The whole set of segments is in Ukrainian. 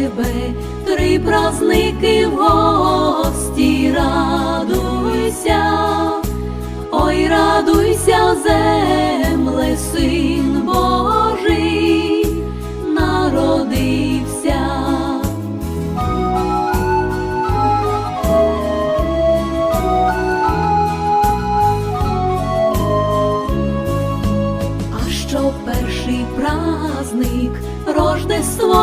тебе три праздники в гості, радуйся, ой, радуйся, земле, син Божий, народився.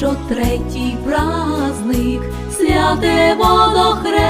що третій праздник, святе водохрестя,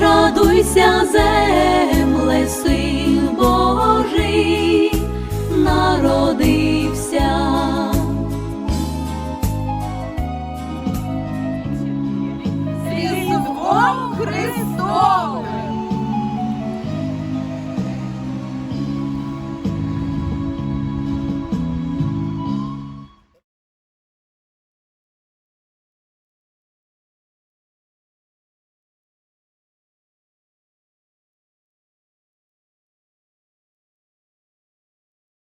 радуйся, земле, син